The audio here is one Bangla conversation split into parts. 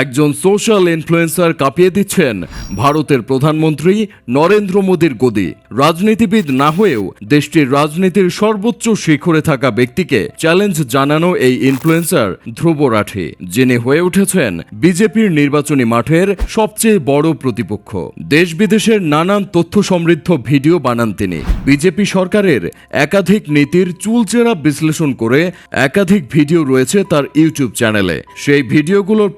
একজন সোশ্যাল ইনফ্লুয়েন্সার কাঁপিয়ে দিচ্ছেন। ভারতের প্রধানমন্ত্রী নরেন্দ্র মোদীর গদি। রাজনীতিবিদ না হয়েও দেশটির রাজনীতির সর্বোচ্চ শিখরে থাকা ব্যক্তিকে চ্যালেঞ্জ জানানো এই ইনফ্লুয়েন্সার ধ্রুব রাঠি, যিনি হয়ে উঠেছেন বিজেপির নির্বাচনী মাঠের সবচেয়ে বড় প্রতিপক্ষ। দেশ বিদেশের নানান তথ্য সমৃদ্ধ ভিডিও বানান তিনি। বিজেপি সরকারের একাধিক নীতির চুলচেরা বিশ্লেষণ করে একাধিক ভিডিও রয়েছে তার ইউটিউব চ্যানেলে। সেই ভিডিওগুলোর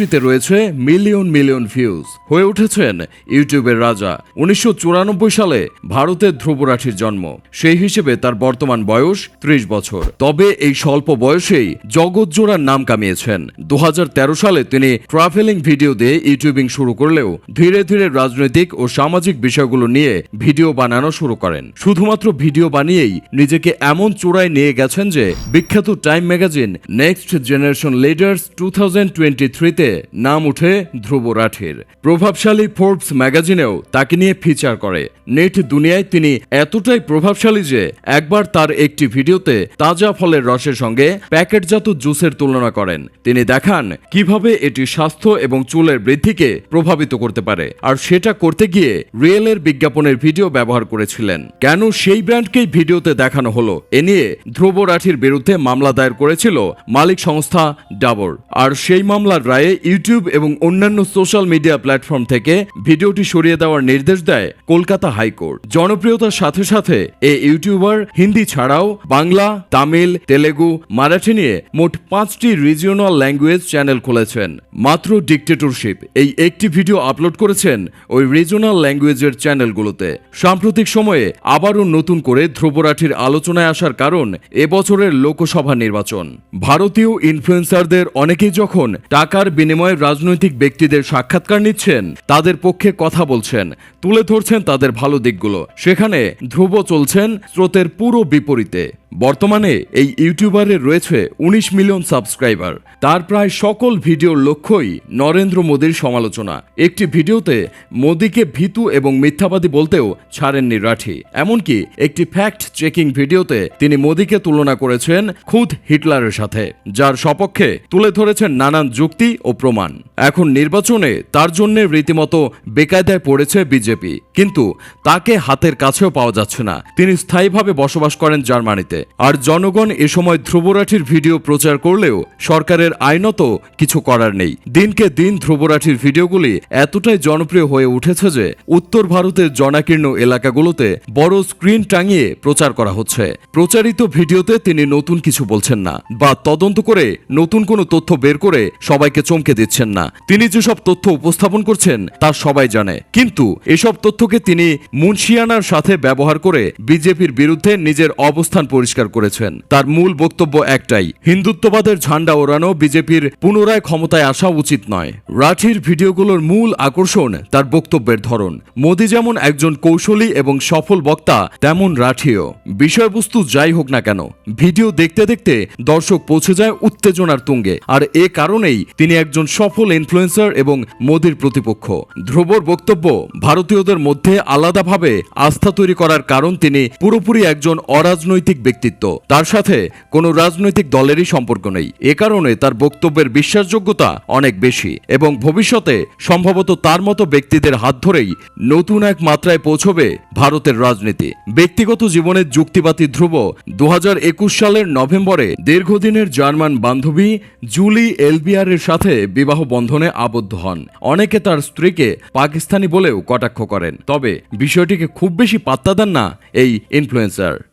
প্রত্যেকটিতে রয়েছে মিলিয়ন মিলিয়ন ভিউজ হয়ে উঠেছেন ইউটিউবের রাজা। উনিশশো চুরানব্বই সালে ভারতের ধ্রুবরাঠির জন্ম। সেই হিসেবে তার বর্তমান বয়স ত্রিশ বছর। তবে এই স্বল্প বয়সেই জগৎজোড়ার নাম কামিয়েছেন। দু হাজার তেরো সালে তিনি ট্রাভেলিং ভিডিও দিয়ে ইউটিউবিং শুরু করলেও ধীরে ধীরে রাজনৈতিক ও সামাজিক বিষয়গুলো নিয়ে ভিডিও বানানো শুরু করেন। শুধুমাত্র ভিডিও বানিয়েই নিজেকে এমন চূড়ায় নিয়ে গেছেন যে বিখ্যাত Time magazine next generation leaders two thousand twenty থ্রিতে নাম উঠে ধ্রুব রাঠির। প্রভাবশালী ফোর্বস ম্যাগাজিনেও তাকে নিয়ে ফিচার করে। নেট দুনিয়ায় তিনি এতটাই প্রভাবশালী যে একবার তার একটি ভিডিওতে তাজা ফলের রসের সঙ্গে প্যাকেটজাত জুসের তুলনা করেন। তিনি দেখান কীভাবে এটি স্বাস্থ্য এবং চুলের বৃদ্ধিকে প্রভাবিত করতে পারে আর সেটা করতে গিয়ে রিয়েলের বিজ্ঞাপনের ভিডিও ব্যবহার করেছিলেন। কেন সেই ব্র্যান্ডকেই ভিডিওতে দেখানো হলো? এ নিয়ে ধ্রুব রাঠির বিরুদ্ধে মামলা দায়ের করেছিল মালিক সংস্থা ডাবর আর সেই মামলার রায়ে ইউটিউব এবং অন্যান্য সোশ্যাল মিডিয়া প্ল্যাটফর্ম থেকে ভিডিওটি সরিয়ে দেওয়ার নির্দেশ দেয় কলকাতা হাইকোর্ট। জনপ্রিয়তার সাথে সাথে এই ইউটিউবার হিন্দি ছাড়াও বাংলা, তামিল, তেলেগু, মারাঠি নিয়ে মোট পাঁচটি রিজিওনাল ল্যাঙ্গুয়েজ চ্যানেল খুলেছেন। মাত্র ডিকটেটরশিপ এই একটি ভিডিও আপলোড করেছেন ওই রিজিওনাল ল্যাঙ্গুয়েজের চ্যানেলগুলোতে সাম্প্রতিক সময়ে আবারও নতুন করে ধ্রুবরাঠির আলোচনায় আসার কারণ এবছরের লোকসভা নির্বাচন। ভারতীয় ইনফ্লুয়েন্সারদের অনেকেই যখন টাকার বিনিময়ে রাজনৈতিক ব্যক্তিদের সাক্ষাৎকার নিচ্ছেন, তাদের পক্ষে কথা বলছেন, তুলে ধরছেন তাদের ভালো দিকগুলো। সেখানে ধ্রুব চলছেন স্রোতের পুরো বিপরীতে। বর্তমানে এই ইউটিউবারের রয়েছে উনিশ মিলিয়ন সাবস্ক্রাইবার। তার প্রায় সকল ভিডিওর লক্ষ্যই নরেন্দ্র মোদীর সমালোচনা। একটি ভিডিওতে মোদীকে ভীতু এবং মিথ্যাবাদী বলতেও ছাড়েননি রাঠি। এমনকি একটি ফ্যাক্ট চেকিং ভিডিওতে তিনি মোদীকে তুলনা করেছেন খুদ হিটলারের সাথে, যার সপক্ষে তুলে ধরেছেন নানান যুক্তি ও প্রমাণ। এখন নির্বাচনে তার জন্য রীতিমতো বেকায়দায় পড়েছে বিজেপি। কিন্তু তাকে হাতের কাছেও পাওয়া যাচ্ছে না। তিনি স্থায়ীভাবে বসবাস করেন জার্মানিতে। আর জনগণ এ সময় ধ্রুবরাঠির ভিডিও প্রচার করলেও সরকারের আইনত কিছু করার নেই। দিনকে দিন ধ্রুবরাঠির ভিডিওগুলি এতটাই জনপ্রিয় হয়ে উঠেছে যে উত্তর ভারতের জনাকীর্ণ এলাকাগুলোতে বড় স্ক্রিন টাঙিয়ে প্রচার করা হচ্ছে। প্রচারিত ভিডিওতে তিনি নতুন কিছু বলছেন না। বা তদন্ত করে নতুন কোনো তথ্য বের করে সবাইকে চমকে দিচ্ছেন না। তিনি যেসব তথ্য উপস্থাপন করছেন, তা সবাই জানে। কিন্তু এসব তথ্যকে তিনি মুন্সিয়ানার সাথে ব্যবহার করে বিজেপির বিরুদ্ধে নিজের অবস্থান পরিষ্কার করেছেন। তার মূল বক্তব্য একটাই, হিন্দুত্ববাদের ঝান্ডা ওড়ানো বিজেপির পুনরায় ক্ষমতায় আসা উচিত নয়। রাঠির ভিডিওগুলোর মূল আকর্ষণ তার বক্তব্যের ধরন। মোদি যেমন একজন কৌশলী এবং সফল বক্তা, তেমন রাঠিও বিষয়বস্তু যাই হোক না কেন, ভিডিও দেখতে দেখতে দর্শক পৌঁছে যায় উত্তেজনার তুঙ্গে। আর এ কারণেই তিনি একজন সফল ইনফ্লুয়েন্সার এবং মোদির প্রতিপক্ষ। ধ্রুবর বক্তব্য, ভারতীয়দের মধ্যে আলাদাভাবে আস্থা তৈরি করার কারণ তিনি পুরোপুরি একজন অরাজনৈতিক ব্যক্তিত্ব। তার সাথে কোনো রাজনৈতিক দলেরই সম্পর্ক নেই। এ কারণে তার বক্তব্যের বিশ্বাসযোগ্যতা অনেক বেশি এবং ভবিষ্যতে সম্ভবত তার মতো ব্যক্তিদের হাত ধরেই নতুন এক মাত্রায় পৌঁছবে ভারতের রাজনীতি। ব্যক্তিগত জীবনের যুক্তিবাদী ধ্রুব দু হাজার একুশ সালের নভেম্বরে দীর্ঘদিনের জার্মান বান্ধবী জুলি এলবিয়ারের সাথে বিবাহ বন্ধনে আবদ্ধ হন। অনেকে তার স্ত্রীকে পাকিস্তানি বলেও কটাক্ষ করেন। তবে বিষয়টিকে খুব বেশি পাত্তা দেন না এই ইনফ্লুয়েন্সার